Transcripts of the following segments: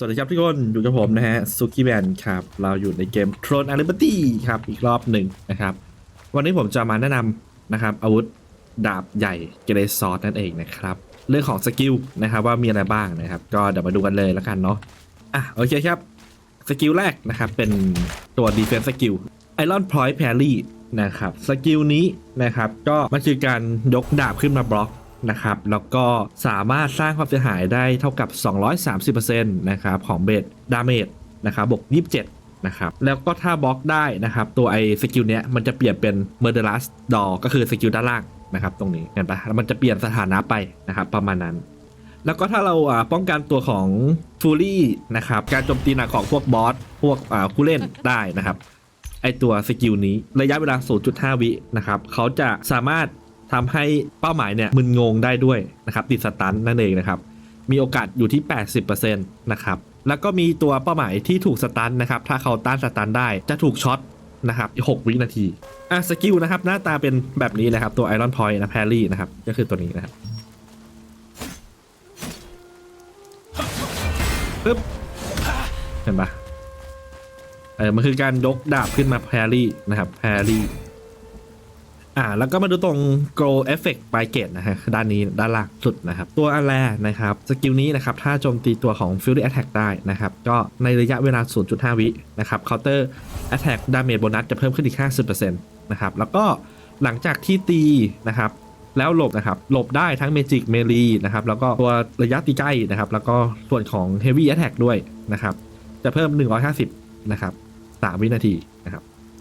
สวัสดีครับทุกคนอยู่กับผมนะฮะซุกี้แมนครับ เราอยู่ในเกม Throne a l i b e r t y ครับ อีกรอบหนึ่งนะครับ วันนี้ผมจะมาแนะนำนะครับ อาวุธดาบใหญ่เกเรซอสนั่นเองนะครับ เรื่องของสกิลนะครับว่ามีอะไรบ้างนะครับ ก็เดี๋ยวมาดูกันเลยแล้วกันเนาะอะโอเคครับ สกิลแรกนะครับ เป็นตัว defense skill Iron Point Parry นะครับ สกิลนี้นะครับ ก็มันคือการยกดาบขึ้นมาบล็อก นะครับ แล้วก็สามารถสร้างความเสียหายได้เท่ากับ 230%นะครับของเบสดาเมจนะครับบวก27นะครับ แล้วก็ถ้าบล็อกได้นะครับ ตัวไอสกิลเนี้ยมันจะเปลี่ยนเป็น Murderous Door ก็คือสกิลด้านล่างนะครับตรงนี้เห็นปะแล้วมันจะเปลี่ยนสถานะไปนะครับประมาณนั้น แล้วก็ถ้าเราอ่าป้องกันตัวของฟูลี่นะครับการโจมตีหนักของพวกบอสพวกอ่าผู้เล่นได้นะครับไอตัวสกิลนี้ระยะเวลา 0.5 วินะครับเขาจะสามารถ ทำให้เป้าหมายเนี่ยมึนงงได้ด้วยนะครับติดสตันนั่นเองนะครับมีโอกาสอยู่ที่ 80%นะครับแล้วก็มีตัวเป้าหมายที่ถูกสตันนะครับถ้าเขาต้านสตันได้จะถูกช็อตนะครับ6วินาทีอะสกิลนะครับหน้าตาเป็นแบบนี้เลยครับตัวไอรอนพอยต์นะแพรรี่นะครับก็คือตัวนี้นะครับปึ๊บเห็นปะเออมันคือการยกดาบขึ้นมาแพรรี่นะครับแพรรี่ อ่าแล้วก็มาดูตรง grow effect by gate นะฮะด้านนี้ด้านล่างสุดนะครับ ตัวอันแรกนะครับ สกิลนี้นะครับ ถ้าโจมตีตัวของ fury attack ได้นะครับ ก็ในระยะเวลา 0.5 วินะครับ counter attack damage bonus จะเพิ่มขึ้นอีก 50%นะครับ แล้วก็หลังจากที่ตีนะครับแล้วหลบนะครับหลบได้ทั้งเมจิกเมลีนะครับแล้วก็ตัวระยะตีใกล้นะครับแล้วก็ส่วนของ Heavy Attack ด้วยนะครับจะเพิ่ม 150นะครับ3วินาที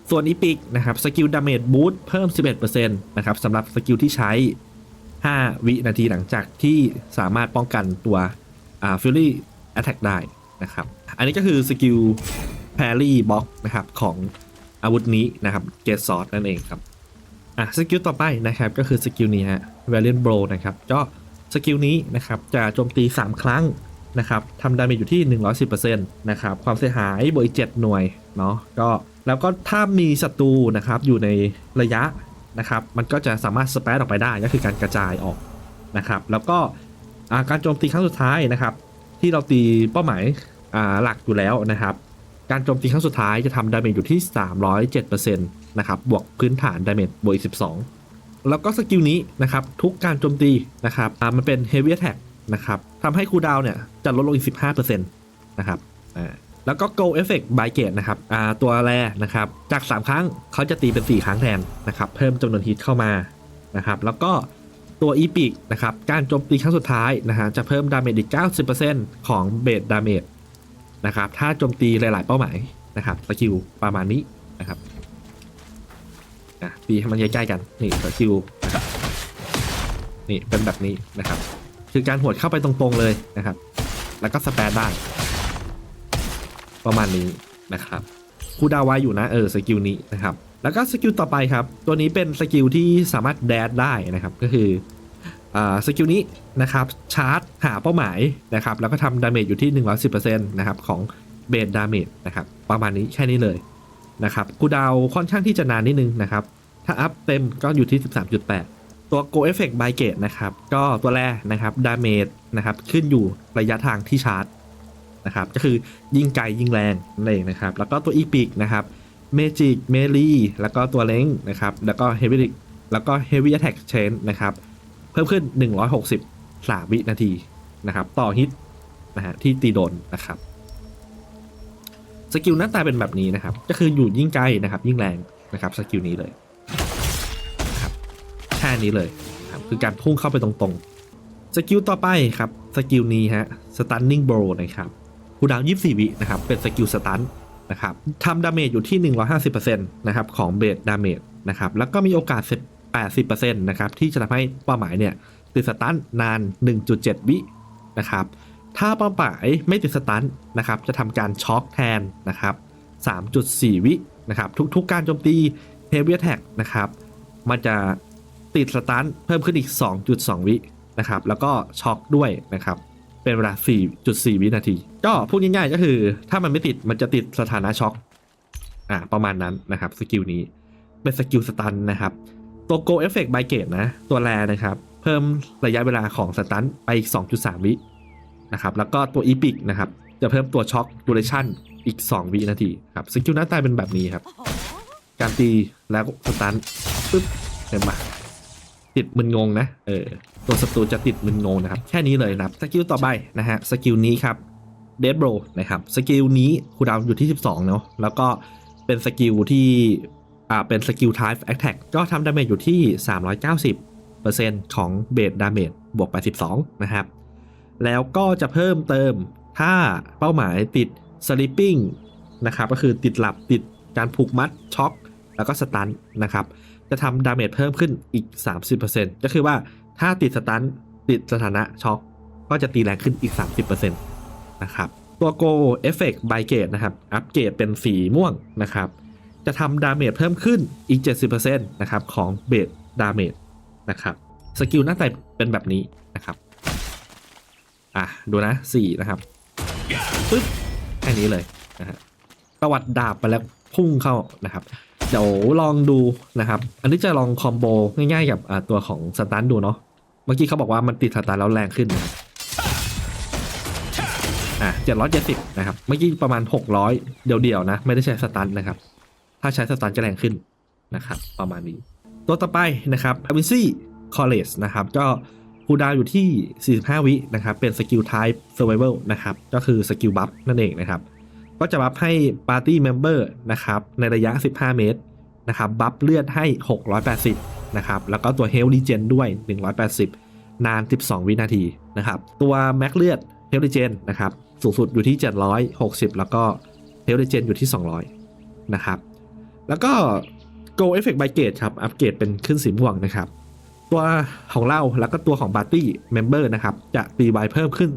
ส่วนอีพิกนะครับสกิลดาเมจบูทเพิ่ม 11%นะครับสำหรับสกิลที่ใช้ 5 วินาทีหลังจากที่สามารถป้องกันตัวอ่าฟิลลี่แอตแทกได้นะครับ อันนี้ก็คือสกิลแพรี่บ็อกนะครับของอาวุธนี้นะครับเก t ซอ d นั่นเองครับอะสกิลต่อไปนะครับก็คือสกิลนี้ฮะ Valiant Blow นะครับก็สกิลนี้นะครับจะโจมตี 3 ครั้งนะครับทำดาเมจอยู่ที่ 110%นะครับความเสียหายบวกอีก7หน่วยเนาะก็ แล้วก็ถ้ามีศัตรูนะครับอยู่ในระยะนะครับ มันก็จะสามารถสเปซออกไปได้ก็คือการกระจายออกนะครับ แล้วก็การโจมตีครั้งสุดท้ายนะครับ ที่เราตีเป้าหมายหลักอยู่แล้วนะครับ การโจมตีครั้งสุดท้ายจะทำดาเมจอยู่ที่ 307%นะครับบวกพื้นฐานดาเมจบวกอีก12 แล้วก็สกิลนี้นะครับทุกการโจมตีนะครับมันเป็น Heavy Attack นะครับทำให้คูดาวเนี่ยจะลดลงอีก 15%นะครับอ่า แล้วก็ Go Effect by Gate นะครับตัวแรนะครับจาก 3 ครั้งเขาจะตีเป็น 4 ครั้งแทนนะครับเพิ่มจำนวนฮิตเข้ามานะครับแล้วก็ตัว e p i c นะครับการโจมตีครั้งสุดท้ายนะฮะจะเพิ่มดาเมจอีก 90%ของเบสดาเมจนะครับถ้าโจมตีหลาย ๆ เป้าหมายนะครับสกิลประมาณนี้นะครับอะตีให้มันใกล้ๆกันนี่สกิลนะครับนี่เป็นแบบนี้นะครับ คือการหวดเข้าไปตรงๆเลยนะครับ แล้วก็สแปรได้ ประมาณนี้นะครับคูดาวน์ไว้อยู่นะเออสกิลนี้นะครับแล้วก็สกิลต่อไปครับ ตัวนี้เป็นสกิลที่สามารถแดดได้นะครับก็คืออ่าสกิลนี้นะครับชาร์จหาเป้าหมายนะครับแล้วก็ทำดาเมจอยู่ที่ 110%นะครับของเบสดาเมจนะครับประมาณนี้แค่นี้เลยนะครับคูดาวค่อนข้างที่จะนานนิดนึงนะครับถ้าอัพเต็มก็อยู่ที่ 13.8 ตัว Go Effect by Gate นะครับก็ตัวแรกนะครับดาเมจนะครับขึ้นอยู่ระยะทางที่ชาร์จ นะครับ ก็คือยิงไกลยิงแรงนั่นเองนะครับ แล้วก็ตัว e p i c นะครับ Magic m e l e แล้วก็ตัวเล้งนะครับ แล้วก็ Heavy แล้วก็ Heavy Attack Chain นะครับ เพิ่มขึ้น 160 3วินาทีนะครับ ต่อฮิตนะฮะที่ตีโดนนะครับสกิลหน้าตาเป็นแบบนี้นะครับ ก็คืออยู่ยิ่งไกลนะครับ ยิ่งแรงนะครับสกิลนี้เลยนะครับแค่นี้เลยครับคือการพุ่งเข้าไปตรงๆสกิลต่อไปครับสกิลนี้ฮะ stunning blow นะครับ คูดาวน์24วินะครับ เป็นสกิลสตันนะครับทำดาเมจอยู่ที่ 150%นะครับ ของเบสดาเมจนะครับ แล้วก็มีโอกาส 80%นะครับ ที่จะทำให้เป้าหมายเนี่ย ติดสตันนาน 1.7 วินะครับ ถ้าเป้าหมายไม่ติดสตันนะครับ จะทำการช็อคแทนนะครับ 3.4 วินะครับ ทุกๆการโจมตี Heavy Attack นะครับ มันจะติดสตันเพิ่มขึ้นอีก 2.2 วินะครับ แล้วก็ช็อคด้วยนะครับ เป็นเวลา 4.4 วินาที ก็พูดง่ายๆก็คือ ถ้ามันไม่ติดมันจะติดสถานะช็อคอ่าประมาณนั้นนะครับสกิลนี้เป็นสกิลสตันนะครับ ตัว Go Effect by Gate นะ ตัวแรนะครับ เพิ่มระยะเวลาของสตันไปอีก 2.3 วินะครับแล้วก็ตัว Epic นะครับ จะเพิ่มตัวช็อคดูเรชั่นอีก 2 วินาทีครับสกิลหน้าตาเป็นแบบนี้ครับ การตีแล้วสตันปึ๊บเห็นปะ ติดมึนงงนะ เออ ตัวศัตรูจะติดมึนงงนะครับ แค่นี้เลยนะครับ สกิลต่อไปนะฮะ สกิลนี้ครับเดดโบรนะครับ สกิลนี้คูดาวอยู่ที่ 12 เนาะ แล้วก็เป็นสกิลที่ อ่า เป็นสกิล type attack ก็ทำดาเมจอยู่ที่ 390%ของเบสดาเมจบวก 82 นะครับ แล้วก็จะเพิ่มเติมถ้าเป้าหมายติด sleeping นะครับ ก็คือติดหลับติดการผูกมัดช็อคแล้วก็สตันนะครับ จะทำดาเมจเพิ่มขึ้นอีก 30%ก็คือว่าถ้าติดสตันติดสถานะช็อคก็จะตีแรงขึ้นอีก 30%นะครับตัว Go Effect by Gate นะครับ อัปเกรดเป็นสีม่วงนะครับ จะทำดาเมจเพิ่มขึ้นอีก 70%นะครับของเบสดาเมจนะครับสกิลหน้าตาเป็นแบบนี้นะครับ อะ ดูนะ 4 นะครับปึ๊บแค่นี้เลยนะฮะประวัติดาบไปแล้วพุ่งเข้านะครับ เดี๋ยวลองดูนะครับ อันนี้จะลองคอมโบง่ายๆกับตัวของสตันดูเนาะ เมื่อกี้เขาบอกว่ามันติดสตันแล้วแรงขึ้น อะเจ็ดร้อยเจ็ดสิบนะครับ เมื่อกี้ประมาณหกร้อยเดี่ยวๆนะ ไม่ได้ใช้สตันนะครับ ถ้าใช้สตันจะแรงขึ้นนะครับ ประมาณนี้ ตัวต่อไปนะครับ a v i n c y College นะครับ ก็คูดาวอยู่ที่ 45 วินะครับ เป็นสกิล type survival นะครับ ก็คือสกิลบัฟนั่นเองนะครับ ก็จะบัฟให้ Party Member นะครับในระยะ 15 เมตรนะครับบัฟเลือดให้ 680นะครับแล้วก็ตัว Health Regen ด้วย 180 นาน 12 วินาทีนะครับตัว Max เลือด Health Regen นะครับสูงสุดอยู่ที่ 760 แล้วก็ Health Regen อยู่ที่ 200นะครับแล้วก็ Go Effect by Gate ครับอัปเกรดเป็นขึ้นสีม่วงนะครับตัวของเราแล้วก็ตัวของ Party Member นะครับจะตีไวเพิ่มขึ้น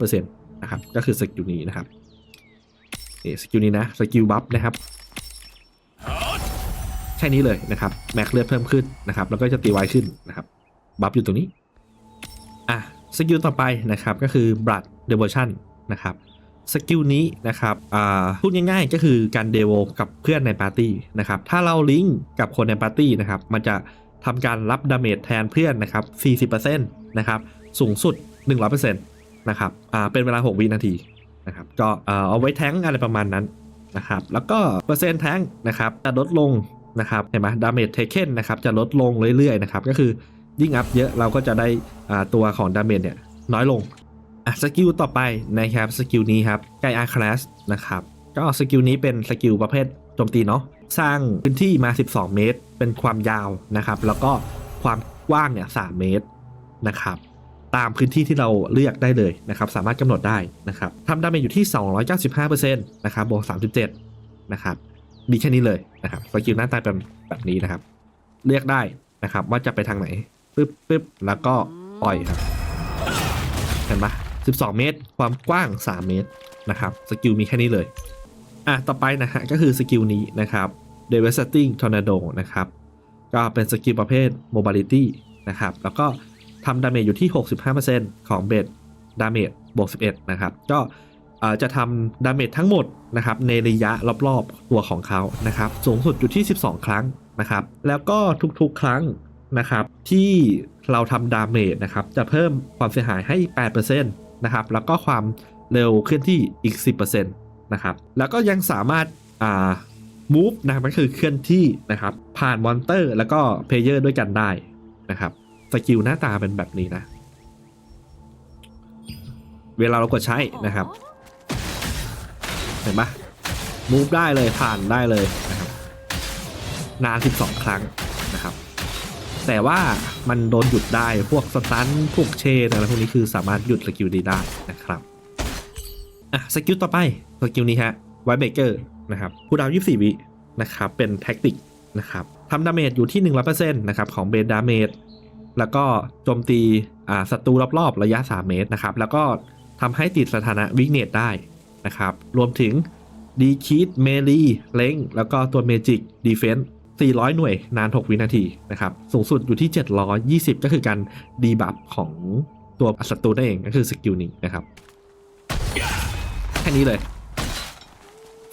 15%นะครับก็คือสกิลนี้นะครับ นี่สกิลนี้นะสกิลบัฟนะครับแค่นี้เลยนะครับแม็กเลือดเพิ่มขึ้นนะครับแล้วก็จะตีไวขึ้นนะครับบัฟอยู่ตรงนี้อะสกิลต่อไปนะครับก็คือ Blood Devotion นะครับสกิลนี้นะครับอ่าพูดง่ายๆ ก็คือการเดโวกับเพื่อนในปาร์ตี้นะครับถ้าเราลิงก์กับคนในปาร์ตี้นะครับมันจะทำการรับดาเมจแทนเพื่อนนะครับ40%นะครับสูงสุด 100%นะครับอ่าเป็นเวลา 6 วินาที นะครับก็เอ่อเอาไว้แท้งอะไรประมาณนั้นนะครับแล้วก็เปอร์เซ็นต์แท้งนะครับจะลดลงนะครับเห็นไหมดาเมจเทเคนนะครับจะลดลงเรื่อยๆนะครับก็คือยิ่งอัพเยอะเราก็จะได้อ่าตัวของดาเมจเนี่ยน้อยลงอะสกิลต่อไปนะครับสกิลนี้ครับไกอาคลาสนะครับก็สกิลนี้เป็นสกิลประเภทโจมตีเนาะสร้างพื้นที่มา 12 เมตร เป็นความยาวนะครับ แล้วก็ความกว้างเนี่ย3เมตรนะครับ ตามพื้นที่ที่เราเลือกได้เลยนะครับ สามารถกำหนดได้นะครับทำดาเมจอยู่ที่ 295%นะครับบวก37 นะครับมีแค่นี้เลยนะครับสกิลหน้าตาเป็นแบบนี้นะครับ เลือกได้นะครับว่าจะไปทางไหนปึ๊บปึ๊บแล้วก็ปล่อยครับเห็นปะ12 เมตร ความกว้าง 3 เมตรนะครับสกิลมีแค่นี้เลยอะต่อไปนะฮะก็คือสกิลนี้นะครับ Devastating Tornado นะครับก็เป็นสกิลประเภท Mobility นะครับแล้วก็ ทำดาเมจอยู่ที่ 65%ของเบสดาเมจบวก 11 นะครับ ก็จะทำดาเมจทั้งหมดนะครับในระยะรอบๆตัวของเขานะครับ สูงสุดอยู่ที่ 12 ครั้งนะครับ แล้วก็ทุกๆ ครั้งนะครับที่เราทำดาเมจนะครับจะเพิ่มความเสียหายให้ 8%นะครับ แล้วก็ความเร็วเคลื่อนที่อีก 10%นะครับ แล้วก็ยังสามารถอ่า move นะครับก็คือเคลื่อนที่นะครับ ผ่านมอนเตอร์แล้วก็เพลเยอร์ด้วยกันได้นะครับ สกิลหน้าตาเป็นแบบนี้นะ เวลาเรากดใช้นะครับ เห็นปะ move ได้เลยผ่านได้เลยนะครับ นาน 12 ครั้งนะครับ แต่ว่ามันโดนหยุดได้พวกสตันพวกเชนอะไรพวกนี้คือสามารถหยุดสกิลนี้ได้นะครับอะสกิลต่อไปสกิลนี้ฮะไวเบเกอร์นะครับผู้ดาว 24 วินะครับเป็นแท็กติกนะครับทำดาเมจอยู่ที่ 100%นะครับของเบสดาเมจ แล้วก็โจมตีศัตรูรอบๆระยะ 3 เมตรนะครับ แล้วก็ทำให้ติดสถานะวิกเนตได้นะครับ รวมถึงดีคีดเมลีเล้งแล้วก็ตัวเมจิกดีเฟน400 หน่วยนาน 6 วินาทีนะครับ สูงสุดอยู่ที่ 720 ก็คือการดีบัฟของตัวศัตรูนั่นเองก็คือสกิลนี้นะครับ แค่นี้เลย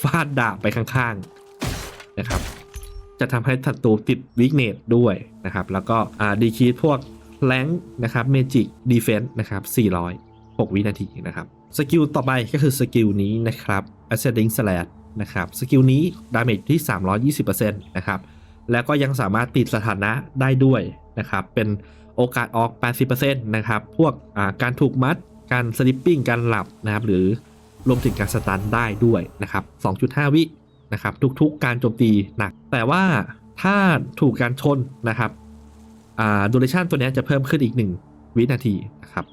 ฟาดดาบไปข้างๆนะครับ จะทำให้ศัตรูติดวิกเนตด้วยนะครับ แล้วก็ดีคีพวกแรงนะครับเมจิกดีเฟนส์นะครับ400 6 วินาทีนะครับสกิลต่อไปก็คือสกิลนี้นะครับ Ascending Slash นะครับสกิลนี้ดาเมจที่ 320%นะครับแล้วก็ยังสามารถติดสถานะได้ด้วยนะครับเป็นโอกาสออก 80%นะครับพวกการถูกมัดการสลิปปิ้งการหลับนะครับหรือรวมถึงการสตันได้ด้วยนะครับ 2.5 วิ นะครับทุกๆการโจมตีหนัก แต่ว่าถ้าถูกการชนนะครับอ่าดูเรชันตัวนี้จะเพิ่มขึ้นอีก 1 วินาทีนะครับ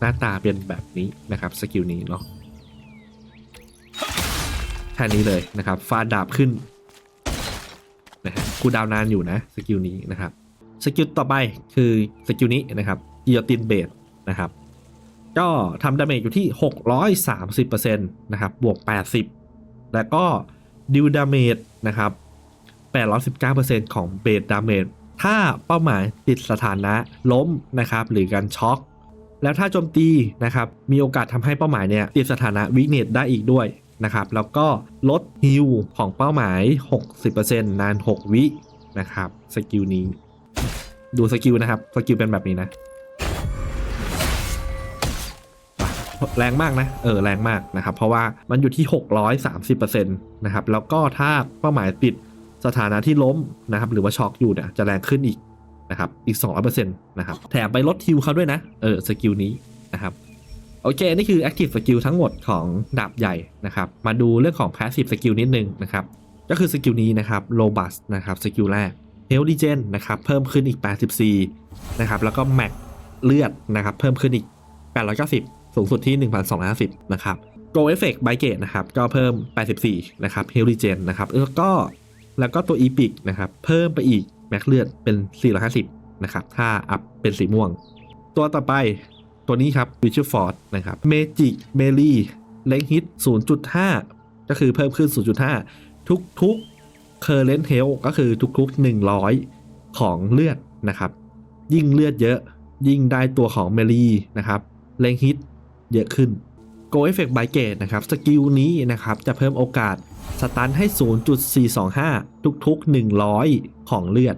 หน้าตาเป็นแบบนี้นะครับสกิลนี้เนาะแค่นี้เลยนะครับฟาดดาบขึ้นนะฮะคูดาวน์นานอยู่นะสกิลนี้นะครับสกิลต่อไปคือสกิลนี้นะครับกิโยตินเบดนะครับก็ทำดาเมจอยู่ที่ 630%นะครับบวก 80 แล้วก็ดิวดาเมจนะครับ819%ของเบสดาเมจถ้าเป้าหมายติดสถานะล้มนะครับหรือการช็อก แล้วถ้าโจมตีนะครับมีโอกาสทำให้เป้าหมายเนี่ยติดสถานะวิกเนตได้อีกด้วยนะครับแล้วก็ลดฮิลของเป้าหมาย 60%นาน 6 วินะครับสกิลนี้ ดูสกิลนะครับสกิลเป็นแบบนี้นะ แรงมากนะ เออแรงมากนะครับ เพราะว่ามันอยู่ที่ 630%นะครับ แล้วก็ถ้าเป้าหมายติดสถานะที่ล้มนะครับ หรือว่าช็อกอยู่เนี่ยจะแรงขึ้นอีกนะครับ อีก 200%นะครับ แถมไปลดฮิวเขาด้วยนะ เออ สกิลนี้นะครับ โอเค นี่คือ Active Skill ทั้งหมดของดาบใหญ่นะครับ มาดูเรื่องของ Passive Skill นิดนึงนะครับ ก็คือสกิลนี้นะครับ Robust นะครับ สกิลแรก Health Regen นะครับ เพิ่มขึ้นอีก 84 นะครับ แล้วก็ Max เลือดนะครับ เพิ่มขึ้นอีก 890 สูงสุดที่ 1,250 นะครับ Go Effect by Gate นะครับ ก็เพิ่ม 84 นะครับ Health Regen นะครับ แล้วก็แล้วก็ตัว Epic นะครับ เพิ่มไปอีก Max เลือดเป็น 450 นะครับ ถ้าอัพเป็นสีม่วง ตัวต่อไปตัวนี้ครับ w i t c h e r Force นะครับ Magic Melee เล็งฮิต 0.5 ก็คือเพิ่มขึ้น 0.5 ทุกทุก Current Health ก็คือทุกๆ 100 ของเลือดนะครับ ยิ่งเลือดเยอะ ยิ่งได้ตัวของ Melee นะครับเล็งฮิต เยอะขึ้น Go Effect by Gate นะครับ สกิลนี้นะครับ จะเพิ่มโอกาสสตันให้ 0.425 ทุกๆ 100 ของเลือด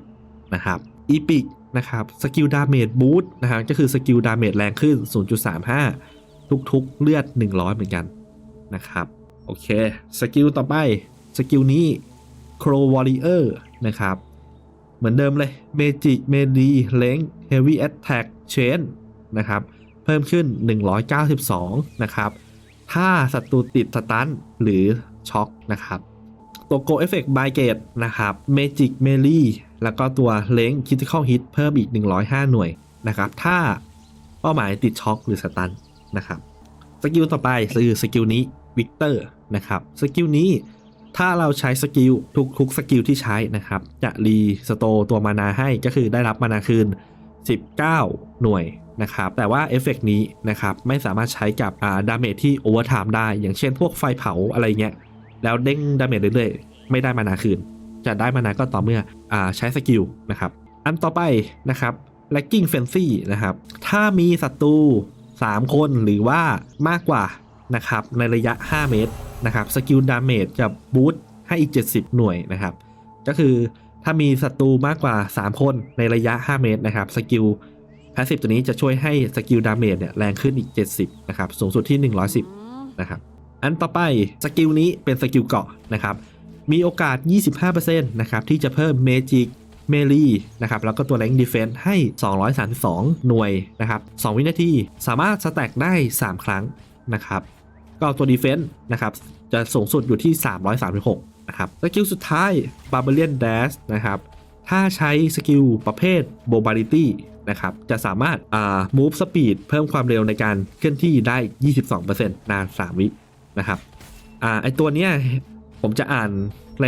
นะครับ Epic นะครับสกิลดาเมจบูสต์นะครับก็คือสกิลดาเมจแรงขึ้น 0.35 ทุกๆ เลือด 100 เหมือนกันนะครับโอเคสกิลต่อไปสกิลนี้ Crow Warrior นะครับ เหมือนเดิมเลย Magic m e l e l e n g Heavy Attack Chain นะครับ เพิ่มขึ้น 192 นะครับ ถ้าศัตรูติดสตันหรือช็อกนะครับ ตัว Go Effect by Gate นะครับ Magic Melee แล้วก็ตัว l e n g Critical Hit เพิ่มอีก 105 หน่วยนะครับ ถ้าเป้าหมายติดช็อกหรือสตันนะครับ สกิลต่อไปคือสกิลนี้ Victor นะครับ สกิลนี้ถ้าเราใช้สกิลทุกทุกสกิลที่ใช้นะครับ จะรีสโตตัวมานาให้ก็คือได้รับมานาคืน 19 หน่วย นะครับแต่ว่าเอฟเฟกนี้นะครับไม่สามารถใช้กับดาเมจที่โอเวอร์ไทม์ได้ อย่างเช่นพวกไฟเผาอะไรเงี้ยแล้วเด้งดาเมจเรื่อยๆ ไม่ได้มานาคืน จะได้มานาก็ต่อเมื่ออใช้สกิลนะครับอันต่อไปนะครับ Lagging Frenzy นะครับถ้ามีศัตรู3 คนหรือว่ามากกว่านะครับในระยะ 5 เมตรนะครับสกิลดาเมจจะบูสต์ให้อีก 70 หน่วยนะครับก็คือถ้ามีศัตรูมากกว่า 3 คนในระยะ 5 เมตรนะครับสกิล พาสซีฟตัวนี้จะช่วยให้สกิลดาเมจเนี่ยแรงขึ้นอีก 70 นะครับ สูงสุดที่ 110 นะครับ อันต่อไปสกิลนี้เป็นสกิลเกาะนะครับ มีโอกาส 25%นะครับที่จะเพิ่มเมจิกเมลีนะครับแล้วก็ตัวแรงดีเฟน s ์ให้ 232 หน่วยนะครับ 2 วินาที สามารถสแต็กได้ 3 ครั้งนะครับ ก็ตัวดีเฟน s ์นะครับจะสูงสุดอยู่ที่ 336 นะครับ สกิลสุดท้าย Barbarian Dash นะครับ ถ้าใช้สกิลประเภท Mobility นะครับ จะสามารถอ่า move speed เพิ่มความเร็วในการเคลื่อนที่ได้ 22%นาน 3 วินะครับอ่าไอตัวเนี้ยผมจะอ่าน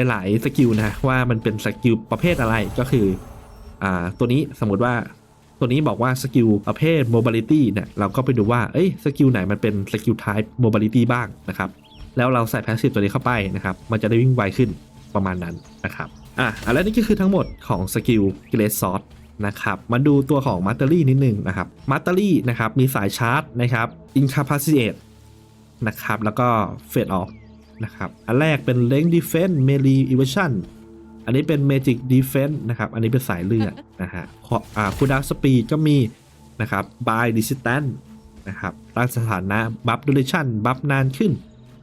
หลาย ๆ สกิลนะว่ามันเป็นสกิลประเภทอะไรก็คืออ่าตัวนี้สมมติว่าตัวนี้บอกว่าสกิลประเภท mobility เนี่ยเราก็ไปดูว่าเอ้ยสกิลไหนมันเป็นสกิล type mobility บ้างนะครับแล้วเราใส่ passive ตัวนี้เข้าไปนะครับมันจะได้วิ่งไวขึ้นประมาณนั้นนะครับอะแล้วนี่ก็คือทั้งหมดของสกิล Great Sword นะครับ มาดูตัวของ m a t e r y นิดนึงนะครับ m a t e r y นะครับมีสายชาร์จนะครับ Incapacitate นะครับแล้วก็ Fade Off นะครับอันแรกเป็น Length Defense Melee Evasion อันนี้เป็น Magic Defense นะครับอันนี้เป็นสายเลือดนะฮะขออ่า Cooldown Speed ก็มีนะครับ By Distance นะครับต้านสถานะบัฟดูเรชั่นบัฟนานขึ้น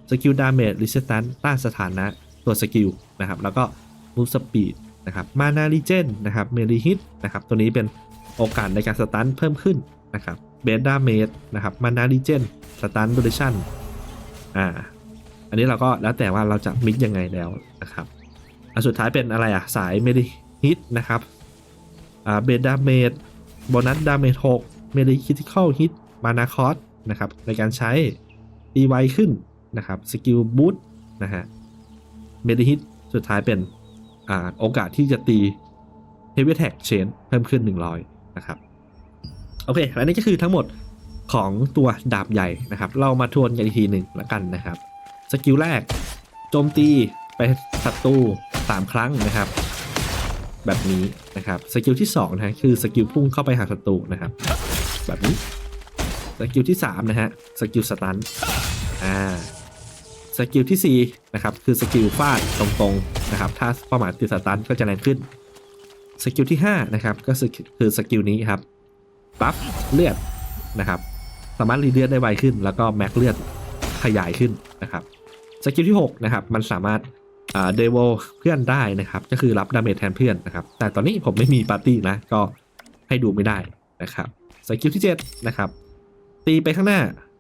สกิลดาเมจรีเซตันต้านสถานะตัวสกิลนะครับแล้วก็มูฟสปีด นะครับมานารีเจนนะครับเมลีฮิตนะครับตัวนี้เป็นโอกาสในการสตันเพิ่มขึ้นนะครับเบสดาเมจนะครับมานารีเจนสตันดูเรชั่นอ่าอันนี้เราก็แล้วแต่ว่าเราจะมิกยังไงแล้วนะครับอันสุดท้ายเป็นอะไรอะสายเมลีฮิตนะครับอ่าเบสดาเมจโบนัสดาเมจ6เมลีคิทิคอลฮิตมานาคอสนะครับในการใช้ตีไวขึ้นนะครับสกิลบูทนะฮะเมลีฮิตสุดท้ายเป็น อ่าโอกาสที่จะตี Heavy Attack Chain เพิ่มขึ้น 100 นะครับ โอเค และนี่ก็คือทั้งหมดของตัวดาบใหญ่นะครับ เรามาทวนกันอีกทีหนึ่งละกันนะครับ สกิลแรก โจมตีไปศัตรู3ครั้งนะครับ แบบนี้นะครับ สกิลที่2นะฮะคือสกิลพุ่งเข้าไปหาศัตรูนะครับ แบบนี้ สกิลที่3นะฮะ สกิลสตัน อ่า สกิลที่ 4 นะครับ คือสกิลฟาดตรงๆนะครับ ถ้าเป้าหมายติดสตันก็จะแรงขึ้น สกิลที่ 5 นะครับ ก็คือสกิลนี้ครับบัฟเลือดนะครับ สามารถรีเลือดได้ไวขึ้น แล้วก็แม็กเลือดขยายขึ้นนะครับ สกิลที่ 6 นะครับ มันสามารถเดวเพื่อนได้นะครับ ก็คือรับดาเมจแทนเพื่อนนะครับ แต่ตอนนี้ผมไม่มีปาร์ตี้นะ ก็ให้ดูไม่ได้นะครับ สกิลที่ 7 นะครับ ตีไปข้างหน้า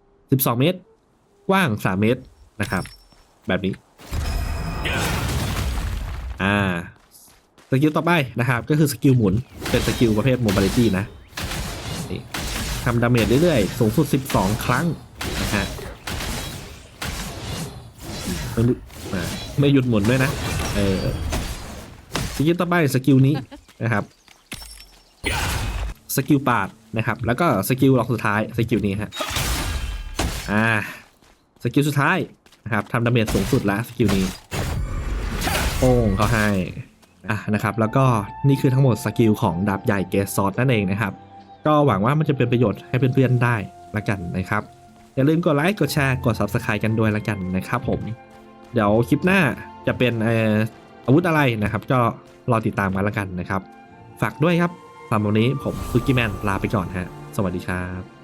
12 เมตร กว้าง 3 เมตร นะครับ แบบนี้ อ่าสกิลต่อไปนะครับ ก็คือสกิลหมุนเป็นสกิลประเภทโมบิลิตี้นะทำดาเมจเรื่อยๆ สูงสุด 12 ครั้งนะฮะไม่หยุดไม่หยุดหมุนด้วยนะ เออสกิลต่อไปสกิลนี้นะครับ สกิลปาดนะครับ แล้วก็สกิลล็อกสุดท้าย สกิลนี้ฮะ อ่า สกิลสุดท้าย นะครับทำดาเมจสูงสุดละสกิลนี้โป้งเขาให้อะนะครับ แล้วก็นี่คือทั้งหมดสกิลของดาบใหญ่เกสซอสนั่นเองนะครับ ก็หวังว่ามันจะเป็นประโยชน์ให้เพื่อนๆได้ละกันนะครับ อย่าลืมกดไลค์กดแชร์กด Subscribe กันด้วยละกันนะครับผม เดี๋ยวคลิปหน้าจะเป็นอาวุธอะไรนะครับ ก็รอติดตามกันละกันนะครับ ฝากด้วยครับสำหรับวันนี้ผมซุกิแมนลาไปก่อนฮะ สวัสดีครับ